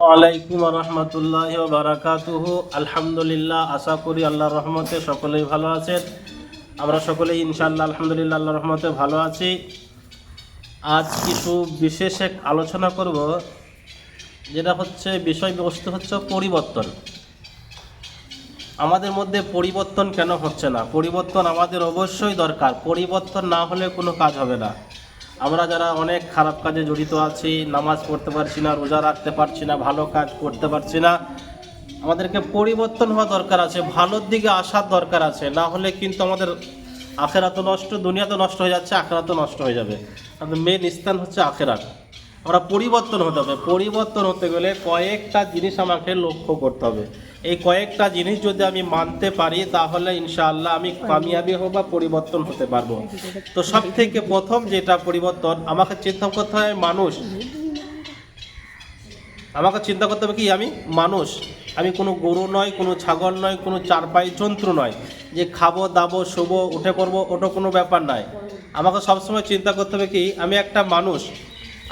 ওয়ালাইকুম রহমতুল্লাহ বারাকাতুহ। আলহামদুলিল্লাহ, আশা করি আল্লাহর রহমতে সকলেই ভালো আছেন। আমরা সকলেই ইনশাআল্লাহ, আলহামদুলিল্লাহ, আল্লাহর রহমতে ভালো আছি। আজ কিছু বিশেষ এক আলোচনা করব, যেটা হচ্ছে, বিষয়বস্তু হচ্ছে পরিবর্তন। আমাদের মধ্যে পরিবর্তন কেন হচ্ছে না? পরিবর্তন আমাদের অবশ্যই দরকার। পরিবর্তন না হলে কোনো কাজ হবে না। আমরা যারা অনেক খারাপ কাজে জড়িত আছি, নামাজ পড়তে পারছি না, রোজা রাখতে পারছি না, ভালো কাজ করতে পারছি না, আমাদেরকে পরিবর্তন হওয়া দরকার আছে, ভালোর দিকে আসার দরকার আছে, না হলে কিন্তু আমাদের আখেরাত নষ্ট, দুনিয়া তো নষ্ট হয়ে যাচ্ছে আখেরাতও নষ্ট হয়ে যাবে। আমাদের মেন স্থান হচ্ছে আখেরাত। আমরা পরিবর্তন হতে হবে। পরিবর্তন হতে গেলে কয়েকটা জিনিস আমাকে লক্ষ্য করতে হবে। এই কয়েকটা জিনিস যদি আমি মানতে পারি, তাহলে ইনশাআল্লাহ আমি কামিয়াবি হব বা পরিবর্তন হতে পারব। তো সব থেকে প্রথম যেটা পরিবর্তন, আমাকে চিন্তা করতে হয় মানুষ। আমাকে চিন্তা করতে হবে কি, আমি মানুষ। আমি কোনো গরু নয় কোনো ছাগল নয় কোনো চারপাই যন্ত্র নয় যে খাব, দাবো, শোবো, উঠে পড়ব, ওটা কোনো ব্যাপার নয় আমাকে সবসময় চিন্তা করতে হবে কি, আমি একটা মানুষ।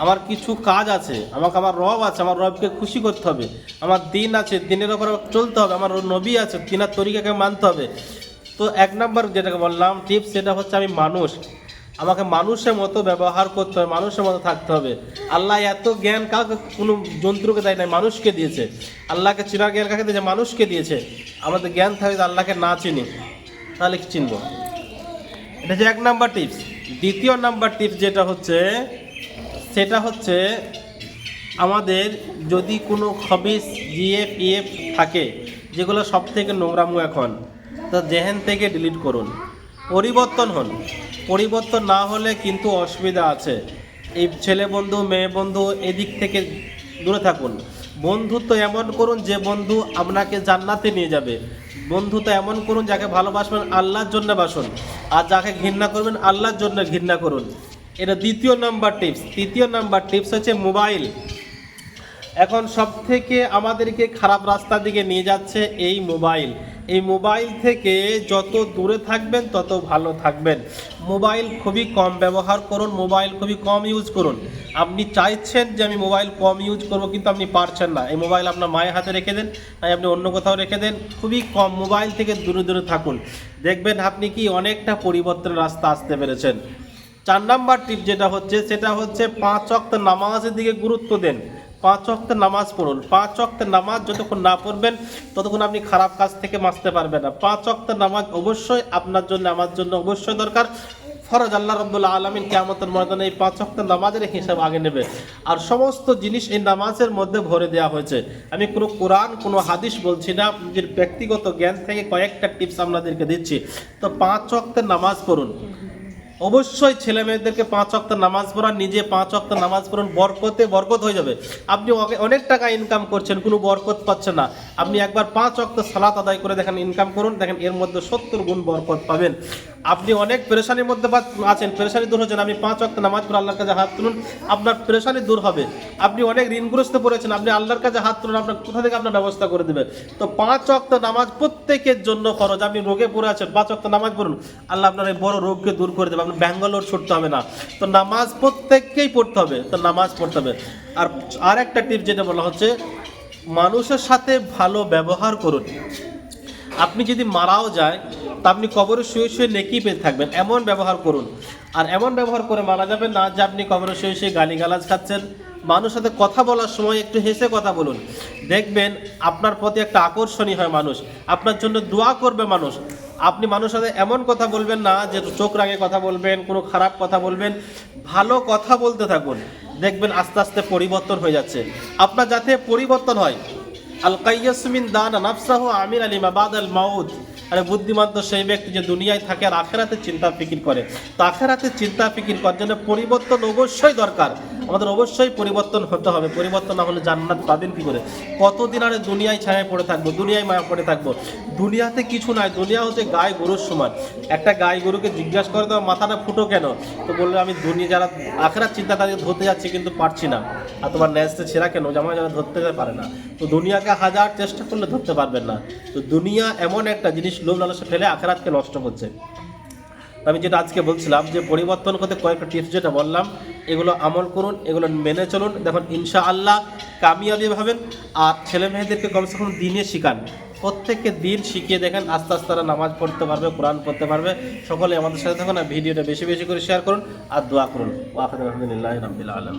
আমার কিছু কাজ আছে, আমাকে আমার রব আছে, আমার রবকে খুশি করতে হবে। আমার দিন আছে, দিনের ওপর চলতে হবে, আমার নবী আছে, তিনার তরিকাকে মানতে হবে। তো এক নম্বর যেটাকে বললাম টিপস সেটা হচ্ছে আমি মানুষ। আমাকে মানুষের মতো ব্যবহার করতে হবে, মানুষের মতো থাকতে হবে। আল্লাহ এত জ্ঞান কাউকে কোনো জন্তুকে দেয় নাই, মানুষকে দিয়েছে। আল্লাহকে চিনা জ্ঞান কাকে দিয়েছে? মানুষকে দিয়েছে। আমাদের জ্ঞান থাকে আল্লাহকে না চিনি, তাহলে চিনব? এটা হচ্ছে এক নাম্বার টিপস দ্বিতীয় নাম্বার টিপস যেটা হচ্ছে সেটা হচ্ছে আমাদের যদি কোনো খবিস জিএফ, ইএফ থাকে, যেগুলো সব থেকে নোংরামু এখন, তা জেহেন থেকে ডিলিট করুন। পরিবর্তন হন। পরিবর্তন না হলে কিন্তু অসুবিধা আছে। এই ছেলে বন্ধু, মেয়ে বন্ধু এদিক থেকে দূরে থাকুন। বন্ধুত্ব এমন করুন যে বন্ধু আপনাকে জান্নাতে নিয়ে যাবে। বন্ধুত্ব এমন করুন যাকে ভালোবাসবেন, আল্লাহর জন্য বাসুন। আর যাকে ঘৃণা করবেন, আল্লাহর জন্য ঘৃণা করুন। এটা দ্বিতীয় নাম্বার টিপস। তৃতীয় নাম্বার টিপস হচ্ছে মোবাইল। এখন সব থেকে আমাদেরকে খারাপ রাস্তার দিকে নিয়ে যাচ্ছে এই মোবাইল। এই মোবাইল থেকে যত দূরে থাকবেন, তত ভালো থাকবেন। মোবাইল খুবই কম ব্যবহার করুন, মোবাইল খুবই কম ইউজ করুন। আপনি চাইছেন যে আমি মোবাইল কম ইউজ করব, কিন্তু আপনি পারছেন না। এই মোবাইল আপনার মায়ের হাতে রেখে দেন, তাই আপনি অন্য কোথাও রেখে দেন। খুবই কম মোবাইল থেকে দূরে দূরে থাকুন। দেখবেন আপনি কি অনেকটা পরিবর্তনের রাস্তা আসতে পেরেছেন। চার নাম্বার টিপ যেটা হচ্ছে, সেটা হচ্ছে পাঁচ অক্ত নামাজের দিকে গুরুত্ব দেন। পাঁচ অক্ত নামাজ পড়ুন। পাঁচ অক্ত নামাজ যতক্ষণ না পড়বেন, ততক্ষণ আপনি খারাপ কাজ থেকে বাঁচতে পারবেন না। পাঁচ অক্ত নামাজ অবশ্যই আপনার জন্য, আমার জন্য অবশ্যই দরকার। ফরজ আল্লাহ রব্বুল্লা আলমিন কেয়ামতের ময়দানে এই পাঁচ অক্ত নামাজের হিসাব আগে নেবে। আর সমস্ত জিনিস এই নামাজের মধ্যে ভরে দেওয়া হয়েছে। আমি কোনো কোরআন, কোনো হাদিস বলছি না। নিজের ব্যক্তিগত জ্ঞান থেকে কয়েকটা টিপস আপনাদেরকে দিচ্ছি। তো পাঁচ অক্তের নামাজ পড়ুন। অবশ্যই ছেলে মেয়েদেরকে পাঁচ অক্ত নামাজ পড়ান নিজে পাঁচ অক্ত নামাজ পড়ুন, বরকতে, বরকত হয়ে যাবে। আপনি অনেক টাকা ইনকাম করছেন, কোনো বরকত পাচ্ছেন না। আপনি একবার পাঁচ অক্ত সালাত আদায় করে দেখেন ইনকাম করুন, দেখেন এর মধ্যে সত্তর গুণ বরকত পাবেন। আপনি অনেক পেরেশানির মধ্যে আছেন, পেরেশানি দূর হচ্ছেন, আপনি পাঁচ অক্ত নামাজ পড়ে আল্লাহর কাছে হাত তুলুন, আপনার পেরেশানি দূর হবে। আপনি অনেক ঋণগ্রস্ত পড়েছেন, আপনি আল্লাহর কাছে হাত তুলুন, আপনার কোথা থেকে আপনার ব্যবস্থা করে দেবেন? তো পাঁচ অক্ত নামাজ প্রত্যেকের জন্য খরচ আপনি রোগে পড়ে আছেন, পাঁচ অক্ত নামাজ পড়ুন, আল্লাহ আপনার এই বড় রোগকে দূর করে দেবে। ব্যাঙ্গালোর ছুটতে হবে না। তো নামাজ প্রত্যেককেই পড়তে হবে, তো নামাজ পড়তে হবে। আর আর একটা টিপ যেটা বলা হচ্ছে, মানুষের সাথে ভালো ব্যবহার করুন। আপনি যদি মারাও যায়, তা আপনি কবরে শুয়ে শুয়ে নেকি পেয়ে থাকবেন। এমন ব্যবহার করুন। আর এমন ব্যবহার করে মারা যাবে না যে আপনি কবরে শুয়ে শুয়ে গালিগালাজ খাচ্ছেন। মানুষের সাথে কথা বলার সময় একটু হেসে কথা বলুন। দেখবেন আপনার প্রতি একটা আকর্ষণী হয় মানুষ। আপনার জন্য দোয়া করবে মানুষ। আপনি মানুষের সাথে এমন কথা বলবেন না যে চোখ রাঙে কথা বলবেন, কোনো খারাপ কথা বলবেন। ভালো কথা বলতে থাকুন। দেখবেন আস্তে আস্তে পরিবর্তন হয়ে যাচ্ছে। আপনার যাতে পরিবর্তন হয় القيس من دان نفسه عمل لما بعد الموت. আরে বুদ্ধিমান তো সেই ব্যক্তি যে দুনিয়ায় থাকে আর আখেরাতে চিন্তা ফিকির করে। তো আখেরাতে চিন্তা ফিকির করার জন্য পরিবর্তন অবশ্যই দরকার। আমাদের অবশ্যই পরিবর্তন হতে হবে। পরিবর্তন না হলে জান্নাত পাবেন কী করে? কতদিন আরে দুনিয়ায় ছায়ায় পড়ে থাকব? দুনিয়ায় মায়া পড়ে থাকব? দুনিয়াতে কিছু নাই। দুনিয়া হচ্ছে গায়ে গরুর সমান। একটা গায়ে গরুকে জিজ্ঞাসা করে দেওয়া মাথাটা ফুটো কেন? তো বলল, আমি দুনিয়া যারা আখেরাত চিন্তা তাদের ধরতে যাচ্ছি কিন্তু পারছি না। আর তোমার ন্যাসতে ছেঁড়া কেন? জামা যারা ধরতে পারে না। তো দুনিয়াকে হাজার চেষ্টা করলে ধরতে পারবেন না। তো দুনিয়া এমন একটা জিনিস লোভ লালসা ফেলে আখেরাতকে নষ্ট করছে। আমি যেটা আজকে বলছিলাম যে পরিবর্তন করতে কয়েকটা টিপস যেটা বললাম, এগুলো আমল করুন, এগুলো মেনে চলুন। দেখুন ইনশা আল্লাহ কামিয়াবি হবেন আর ছেলে মেয়েদেরকে কমসে কম দিনে শিখান। প্রত্যেককে দিন শিখিয়ে দেখেন, আস্তে আস্তে তারা নামাজ পড়তে পারবে, কোরআন পড়তে পারবে। সকলে আমাদের সাথে থাকুন আর ভিডিওটা বেশি বেশি করে শেয়ার করুন আর দোয়া করুন। আলহামদুলিল্লাহ রবিল আলম